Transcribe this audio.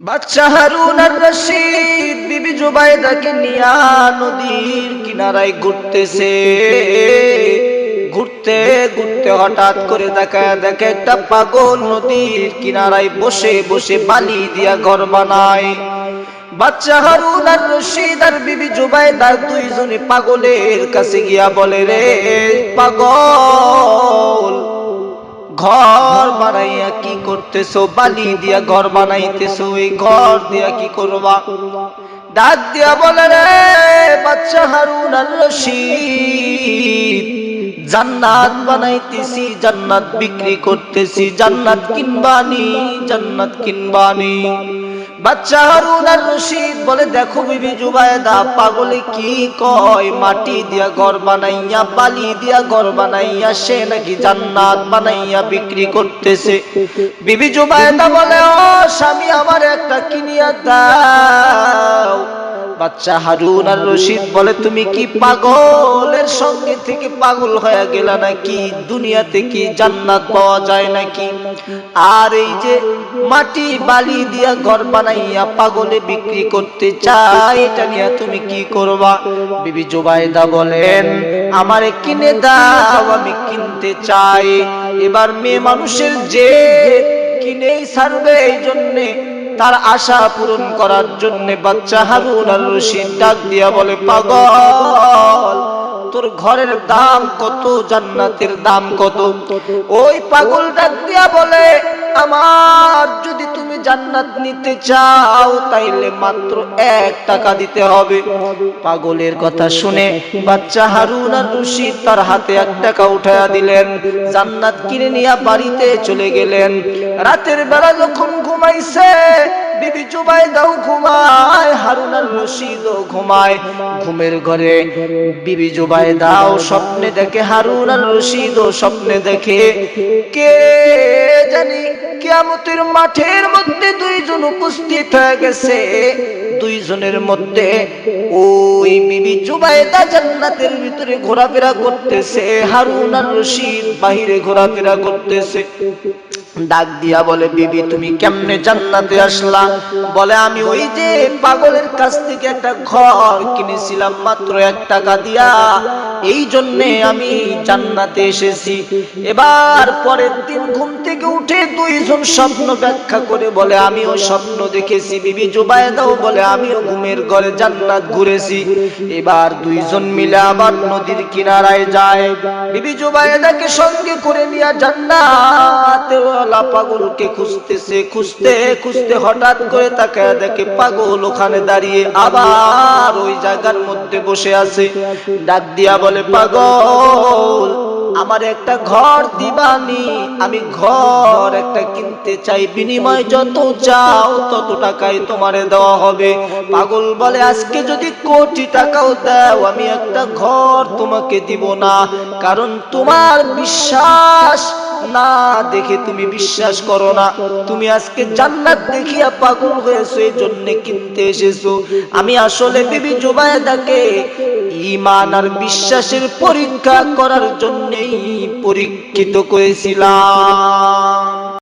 বাচ্চা হারুন আর রশিদ, বিবি জুবাইদাকে নিয়া নদীর কিনারায় ঘুরতেছে। ঘুরতে ঘুরতে হঠাৎ করে দেখা, দেখে একটা পাগল নদীর কিনারায় বসে বসে বালি দিয়া ঘর বানায়। বাচ্চা হারুন আর রশিদ আর বিবি জুবাইদা দুইজনে পাগলের কাছে গিয়া বলে, রে পাগল ঘর বানাইয়া কি করতেছো? বালি দিয়া ঘর বানাইতেছো, এই ঘর দিয়া কি করবা? ডাক দিয়া বলে রে, বাচ্চা হারুন জান্নাত বানাইতেছি, জান্নাত বিক্রি করতেছি, জান্নাত কিনবানি জান্নাত কিনবানি। বাচ্চা হারুন আর রশিদ বলে, দেখো বিবি জুবায়দা, পাগলে কি কয়? মাটি দিয়া ঘর বানাইয়া, বালি দিয়া ঘর বানাইয়া, সে নাকি জান্নাত বানাইয়া বিক্রি করতেছে। বিবি জুবায়দা বলে, ও স্বামী, আমার একটা কিনিয়া দাও। বাচ্চা হারুন আর রশিদ বলে, তুমি কি পাগলের সঙ্গে থেকে পাগল হয়ে গেলা নাকি? দুনিয়াতে কি জান্নাত পাওয়া যায় নাকি? আর এই যে মাটি বালি দিয়া ঘর বানাইয়া পাগলে বিক্রি করতে চাই এটা নিয়ে তুমি কি করবা? বিবি জুবাইদা বলেন, আমারে কিনে দাও, আমি কিনতে চাই। এবার মেয়ে মানুষের যে কিনেই ছাড়বে এই জন্যে তার আশা পূরণ করার জন্য বাচ্চা হারুন আর রশিদ ডাক দিয়া বলে, পাগল, তোর ঘরের দাম কত, জান্নাতের দাম কত? ওই পাগল ডাক দিয়া বলে, আমার যদি তুমি জান্নাত নিতে চাও, তাইলে মাত্র এক টাকা দিতে হবে। পাগলের কথা শুনে বাচ্চা হারুন আর রশিদ তার হাতে এক টাকা উঠায়া দিলেন। জান্নাত কিনে নিয়ে বাড়িতে চলে গেলেন। রাতের বেলা যখন ঘুমাইছে, বিবি জুবাইদাও ঘুমায়, হারুন আর রশিদও ঘুমায়। ঘুমের ঘরে বিবি জুবাইদাও স্বপ্নে দেখে, হারুন আর রশিদও স্বপ্নে দেখে। কে কিয়ামতের মাঠের মধ্যে দুইজন উপস্থিত হয়ে গেছে। দুইজনের মধ্যে ওই বিবি জুবাইদা জান্নাতের ভিতরে ঘোরাফেরা করতেছে, হারুন আর রশিদ বাহিরে ঘোরাফেরা করতেছে। ডাক দিয়া বলে, বিবি, তুমি কেমনে জান্নাতে আসলা? বলে, আমি ওই যে পাগলের কাছ থেকে একটা ঘর কিনেছিলাম, মাত্র এক টাকা দিয়া। এই জন্যে আমি জান্নাতে এসেছি। এবার পরের দিন ঘুম থেকে উঠে দুইজন স্বপ্ন ব্যাখ্যা করে বলে, আমিও স্বপ্ন দেখেছি। বিবি জুবাইদাও বলে, আমিও ঘুমের ঘরে জান্নাত ঘুরেছি। এবার দুইজন মিলে আবার নদীর কিনারায় যায়। বিবি জুবাইদাকে সঙ্গে করে নিয়ে জান্নাতে ওয়ালা পাগলকে খুঁজতেছে, খুঁজতে খুঁজতে হঠাৎ করে দেখে পাগল ওখানে দাঁড়িয়ে আবার ওই জায়গার মধ্যে বসে আছে। ডাক দিয়া বলে, পাগল, আমার একটা ঘর দিবানি, আমি ঘর একটা কিনতে চাই, বিনিময় যত চাও তত টাকাই তোমারে দেওয়া হবে। পাগল বলে, আজকে যদি কোটি টাকাও দাও, আমি একটা ঘর তোমাকে দিব না, কারণ তোমার বিশ্বাস না, দেখে তুমি বিশ্বাস করো না। তুমি আজকে জান্নাত দেখিয়া পাগল হয়েছো, এই জন্য কিনতে এসেছ। আমি আসলে বিবি জুবায়দাকে ইমান আর বিশ্বাসের পরীক্ষা করার জন্যই পরীক্ষিত করেছিলাম।